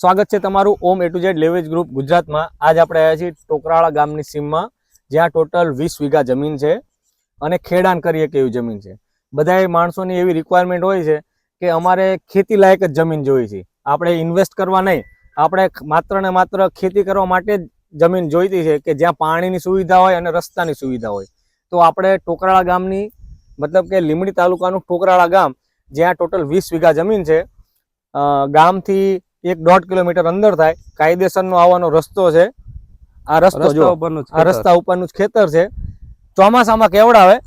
સ્વાગત છે તમારું ઓમ એ ટુ ઝેડ લેવેજ ગ્રુપ ગુજરાતમાં. આજ આપણે આવ્યા છીએ ટોકરાળા ગામની સીમમાં, જ્યાં ટોટલ વીસ વીઘા જમીન છે અને ખેડાણ કરીએ કે એવી જમીન છે. બધાય માણસોની એવી રિક્વાયરમેન્ટ હોય છે કે અમારે ખેતી લાયક જ જમીન જોઈએ છે. આપણે ઇન્વેસ્ટ કરવા નહીં, આપણે માત્ર ને માત્ર ખેતી કરવા માટે જ જમીન જોઈતી છે કે જ્યાં પાણીની સુવિધા હોય અને રસ્તાની સુવિધા હોય. તો આપણે ટોકરાળા ગામની, મતલબ કે લીમડી તાલુકાનું ટોકરાળા ગામ, જ્યાં ટોટલ વીસ વીઘા જમીન છે ગામથી એક દોઢ કિલોમીટર અંદર થાય કાયદેસરનો આવવાનો રસ્તો છે. આ રસ્તો જો આ રસ્તા ઉપરનું જ ખેતર છે. ચોમાસામાં કેવડાવે?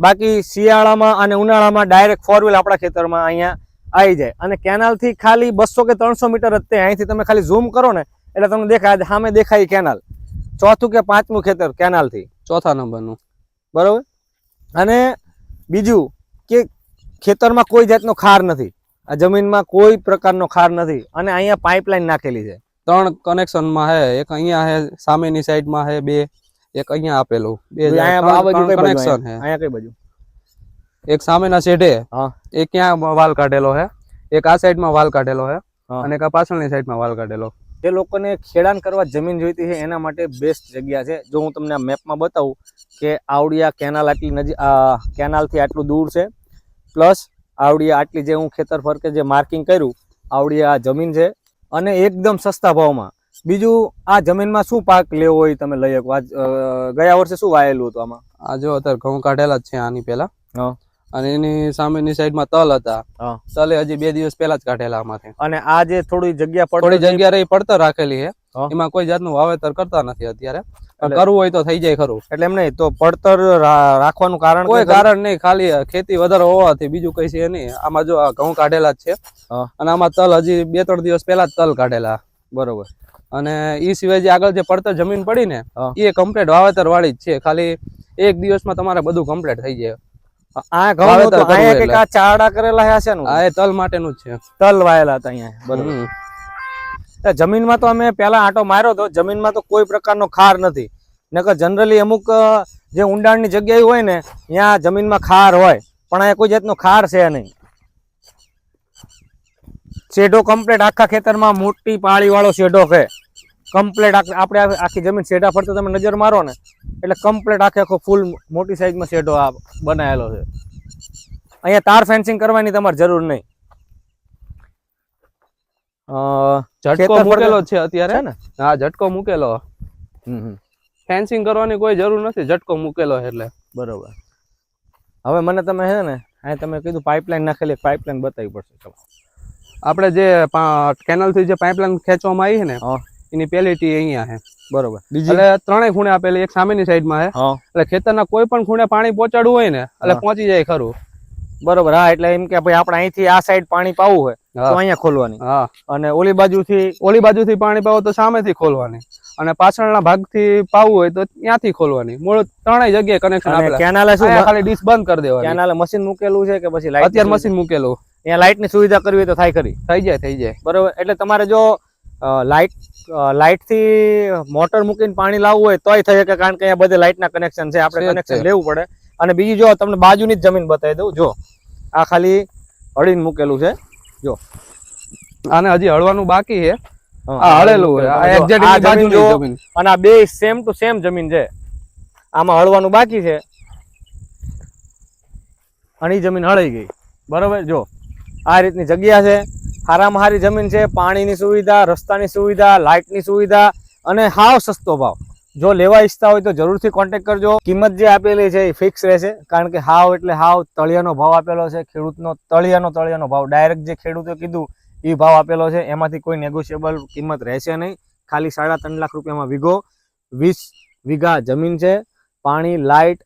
બાકી શિયાળામાં અને ઉનાળામાં ડાયરેક્ટ ફોર વ્હીલ આપણા ખેતરમાં અહીંયા આવી જાય. અને કેનાલથી ખાલી બસો કે ત્રણસો મીટર જ તે અહીંથી તમે ખાલી ઝૂમ કરો ને એટલે તમને દેખાય સામે દેખાય કેનાલ. ચોથું કે પાંચમું ખેતર કેનાલથી. ચોથા નંબરનું. બરોબર? અને બીજું કે ખેતરમાં કોઈ જાતનો ખાર નથી. આ જમીનમાં કોઈ પ્રકારનો ખાર નથી અને અહીંયા પાઇપલાઇન નાખેલી છે. ત્રણ કનેક્શનમાં હે એક અહીંયા હે સામેની સાઈડમાં હે બે એક અહીંયા આપેલું. બે કનેક્શન છે અહીંયા કઈ બાજુ એક સામેના શેઢે હા. એક ક્યાં વાલ કાઢેલો છે એક આ સાઈડમાં વાલ કાઢેલો હે હા. અને એક આ પાછળની સાઈડમાં વાલ કાઢેલો. જે લોકોને ખેડાણ કરવા જમીન જોઈતી છે એના માટે બેસ્ટ જગ્યા છે. જો હું તમને આ મેપમાં બતાવું કે આવડિયા કેનાલ આટલી નજીક કેનાલથી આટલું દૂર છે પ્લસ આવડિયા આટલી જે હું ખેતર ફરકે જે માર્કિંગ કર્યું આવડી આ જમીન છે અને એકદમ સસ્તા ભાવમાં. બીજું આ જમીનમાં શું પાક લેવો હોય તમે લઈ શકો? ગયા વર્ષે શું વાયેલું હતું આમાં? આ જો અત્યારે ઘઉં કાઢેલા જ છે આની પેલા અને એની સામેની સાઈડમાં તલ હતા. તલે હજી બે દિવસ પહેલા જ કાઢેલા આમાંથી. અને આ જે થોડી જગ્યા થોડી જગ્યા રહી પડતર રાખેલી છે. એમાં કોઈ જાતનું વાવેતર કરતા નથી અત્યારે. કરવું હોય તો થઈ જાય ખરું. એટલે એમ નહીં તો પડતર રાખવાનું કારણ કોઈ કારણ નહીં ખાલી ખેતી વધારે હોવાથી બીજું કઈ છે નહીં. આમાં જો ઘઉં કાઢેલા જ છે. અને આમાં તલ હજી બે ત્રણ દિવસ પહેલા તલ કાઢેલા. બરોબર. અને એ સિવાય જે આગળ જે પડતર જમીન પડી ને એ કમ્પ્લીટ વાવેતર વાળી જ છે. ખાલી એક દિવસમાં તમારે બધું કમ્પ્લીટ થઈ જાય. આ ઘઉં ચારડા કરેલા હશે ને? આ એ તલ માટેનું જ છે. તલ વાયેલા હતા અહીંયા. બરોબર. જમીનમાં તો અમે પહેલાં આંટો માર્યો હતો જમીનમાં તો કોઈ પ્રકારનો ખાર નથી. નકર જનરલી અમુક જે ઊંડાણની જગ્યાએ હોય ને, ત્યાં જમીનમાં ખાર હોય, પણ અહીંયા કોઈ જાતનો ખાર છે નહીં. શેઢો કમ્પ્લેટ આખા ખેતરમાં મોટી પાળીવાળો શેઢો છે. કમ્પ્લેટ આપણે આખી જમીન શેઢા ફરતો તમે નજર મારો ને, એટલે કમ્પ્લેટ આખે આખો ફૂલ મોટી સાઈઝમાં શેઢો આ બનાવેલો છે. અહીંયા તાર ફેન્સિંગ કરવાની તમારે જરૂર નહીં. ઝટકો મૂકેલો છે અત્યારે? ને? હા ઝટકો મૂકેલો. ફેન્સિંગ કરવાની કોઈ જરૂર નથી ઝટકો મૂકેલો એટલે. બરોબર. હવે મને તમે છે ને અહીં તમે કીધું પાઇપલાઇન નાખેલી પાઇપલાઇન બતાવી પડશે ચલો આપણે જે કેનલથી જે પાઇપલાઇન ખેંચવામાં આવી છે ને એની પેલી ટી અહીંયા છે. બરોબર. બીજી? એટલે ત્રણેય ખૂણે આપેલી એક સામેની સાઈડમાં છે. એટલે ખેતરના કોઈ પણ ખૂણે પાણી પહોંચાડવું હોય ને એટલે. પહોંચી જાય ખરું. બરોબર હા એટલે એમ કે ભાઈ આપણે અહીંથી આ સાઈડ પાણી પાવું હોય તો અહીંયા ખોલવાની. અને ઓલી બાજુથી ઓલી બાજુથી પાણી પાવો તો સામેથી ખોલવાની. અને પાછળના ભાગથી પાવું હોય તો ત્યાંથી ખોલવાની. મૂળ ત્રણેય જગ્યાએ કનેક્શન આપેલા. કેનાલે શું ખાલી ડીશ બંધ કરી દેવાની. કેનાલે મશીન મૂકેલું છે કે પછી લાઈટ અત્યારે મશીન મૂકેલું. ત્યાં લાઇટની સુવિધા કરવી હોય તો થાય કરી થઈ જાય થઈ જાય. બરોબર એટલે તમારે જો લાઇટ લાઇટથી મોટર મૂકીને પાણી લાવવું હોય તોય થઈ શકે કારણ કે અહીંયા બધે લાઇટના કનેક્શન છે. આપણે કનેક્શન લેવું પડે. અને બીજી જો તમને બાજુની જ જમીન બતાવી દઉં. જો આ ખાલી હળીને મૂકેલું છે. આને હજી હળવાનું બાકી છે. આ હળેલું જો, જમીન જો, અને આ બે સેમ ટુ સેમ જમીન છે. આમાં હળવાનું બાકી છે. અને જમીન હળાઈ ગઈ. બરોબર? જો આ રીતની જગ્યા છે. હારામાં હારી જમીન છે. પાણીની સુવિધા રસ્તાની સુવિધા લાઇટની સુવિધા અને હાવ સસ્તો ભાવ. જો લેવા ઈચ્છતા હોય તો જરૂરથી કોન્ટેક્ટ કરજો. કિંમત જે આપેલી છે એ ફિક્સ રહેશે. કારણ કે હાવ એટલે હાવ તળિયાનો ભાવ આપેલો છે. ખેડૂતનો તળિયાનો તળિયાનો ભાવ. ડાયરેક્ટ જે ખેડૂતે કીધું એ ભાવ આપેલો છે. એમાંથી કોઈ નેગોશિયેબલ કિંમત રહેશે નહીં. ખાલી સાડા ત્રણ લાખ રૂપિયામાં વીઘો, વીસ વીઘા જમીન છે. પાણી, લાઇટ,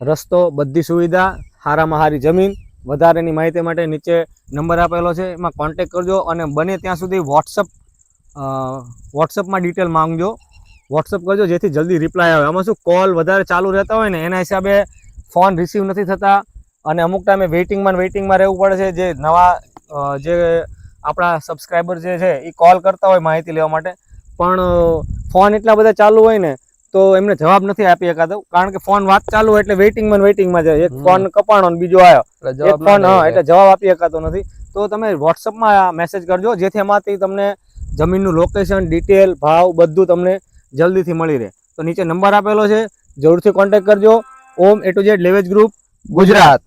રસ્તો, બધી સુવિધા હારામાં હારી જમીન. વધારેની માહિતી માટે નીચે નંબર આપેલો છે. એમાં કોન્ટેક કરજો અને બને ત્યાં સુધી વોટ્સઅપ વોટ્સઅપમાં ડિટેલ માંગજો. વોટ્સઅપ કરજો જેથી જલ્દી રિપ્લાય આવે. આમાં શું કોલ વધારે ચાલુ રહેતા હોય ને એના હિસાબે ફોન રિસીવ નથી થતા અને અમુક ટાઈમે વેઇટિંગમાં વેઇટિંગમાં રહેવું પડે છે. જે નવા જે આપણા સબસ્ક્રાઈબર જે છે એ કોલ કરતા હોય માહિતી લેવા માટે. પણ ફોન એટલા બધા ચાલુ હોય ને તો એમને જવાબ નથી આપી શકાતો. કારણ કે ફોન વાત ચાલુ હોય એટલે વેઇટિંગમાં વેઇટિંગમાં જાય. એક ફોન કપાણો ને બીજો આવ્યો. એટલે એક જવાબ ફોન હા એટલે જવાબ આપી શકાતો નથી. તો તમે વોટ્સઅપમાં મેસેજ કરજો જેથી એમાંથી તમને જમીનનું લોકેશન ડિટેલ ભાવ બધું તમને જલ્દીથી મળી રહે. તો નીચે નંબર આપેલો છે. જરૂરથી કોન્ટેક્ટ કરજો. ઓમ એ ટુ ઝેડ લેવેજ ગ્રુપ ગુજરાત.